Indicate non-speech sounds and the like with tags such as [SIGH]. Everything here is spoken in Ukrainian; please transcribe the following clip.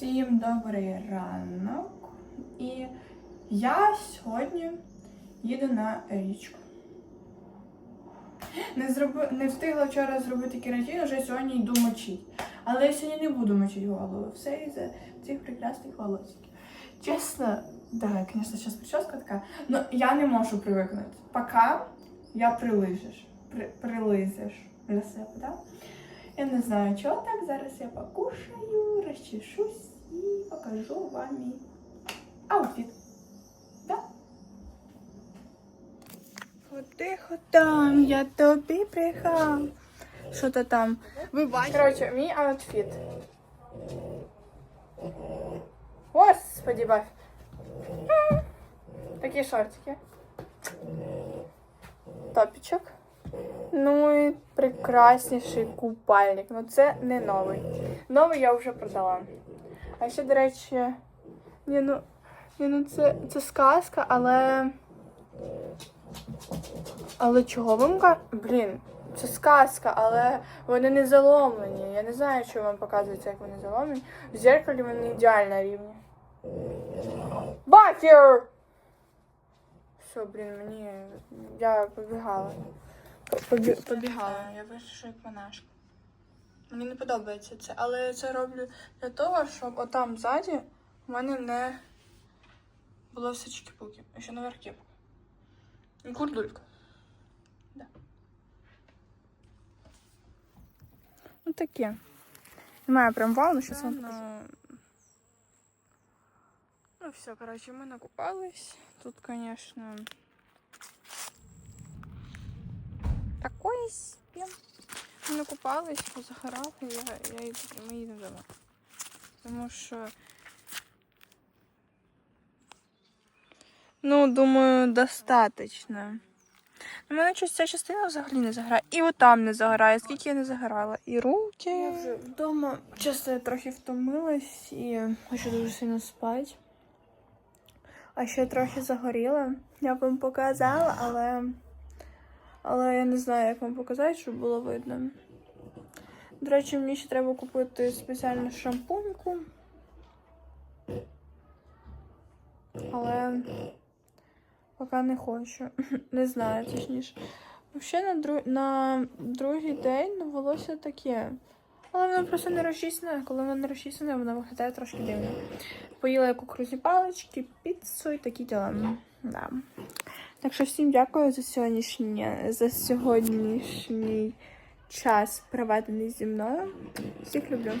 Всім добрий ранок. І я сьогодні їду на річку. Не, зроби... не встигла вчора зробити кератин, вже сьогодні йду мочити. Але я сьогодні не буду мочити голову. Все із-за цих прекрасних волосиків. Чесно, да, звісно, зараз прическа така, але я не можу привикнути. Поки я прилижеш. При... Прилизеш для себе, так? Да? Я не знаю, чого так. Зараз я покушаю, розчешусь і покажу вам мій аутфіт. Да? Тихо там, я тобі брехав. Що то там? Ви бачите? Коротше, мій аутфіт. Господи, баф. М. Такі шортики. Топічок. Ну і прекрасніший купальник. Ну це не новий. Новий я вже продала. А ще, до речі, ні, ну, ні, ну це, це сказка, але. Але чого вам кажу? Блін, це сказка, але вони не заломлені. Я не знаю, що вам показується, як вони заломлені. В зеркалі вони ідеально рівні. Бакер! Все, блін, мені. Я побігала. Побі... Побігала. Я вирішую панашку. Мені не подобається це, але я це роблю для того, щоб отам ззаді в мене не було все чики-пуки. А ще наверх кепка. І курдулька. Да. Ну таке. Немає прям вау, ну зараз вам покажу. Ну все, короче, мы накупались. Тут, конечно, такое себе. Ми накупались, позагорав, і я, я йду, ми їдемо дома. Тому що. Ну, думаю, достаточно. У мене щось ця частина взагалі не заграє. І отам не загорає, скільки я не загорала. І руки. Я вже вдома чесно, я трохи втомилась і хочу дуже сильно спати. А ще трохи загоріла. Я б вам показала, але. Але я не знаю, як вам показати, щоб було видно. До речі, мені ще треба купити спеціальну шампуньку. Але поки не хочу. [LAUGHS] Не знаю, точніше. Взагалі на, дру... на другий день волосся таке. Але воно просто не розчісне. Коли воно не розчісне, воно виглядає трошки дивно. Поїла я кукурузні палички, піцу і такі діла. Да. Так що всім дякую за сьогоднішній, за сьогоднішній час, проведений зі мною. Всіх люблю.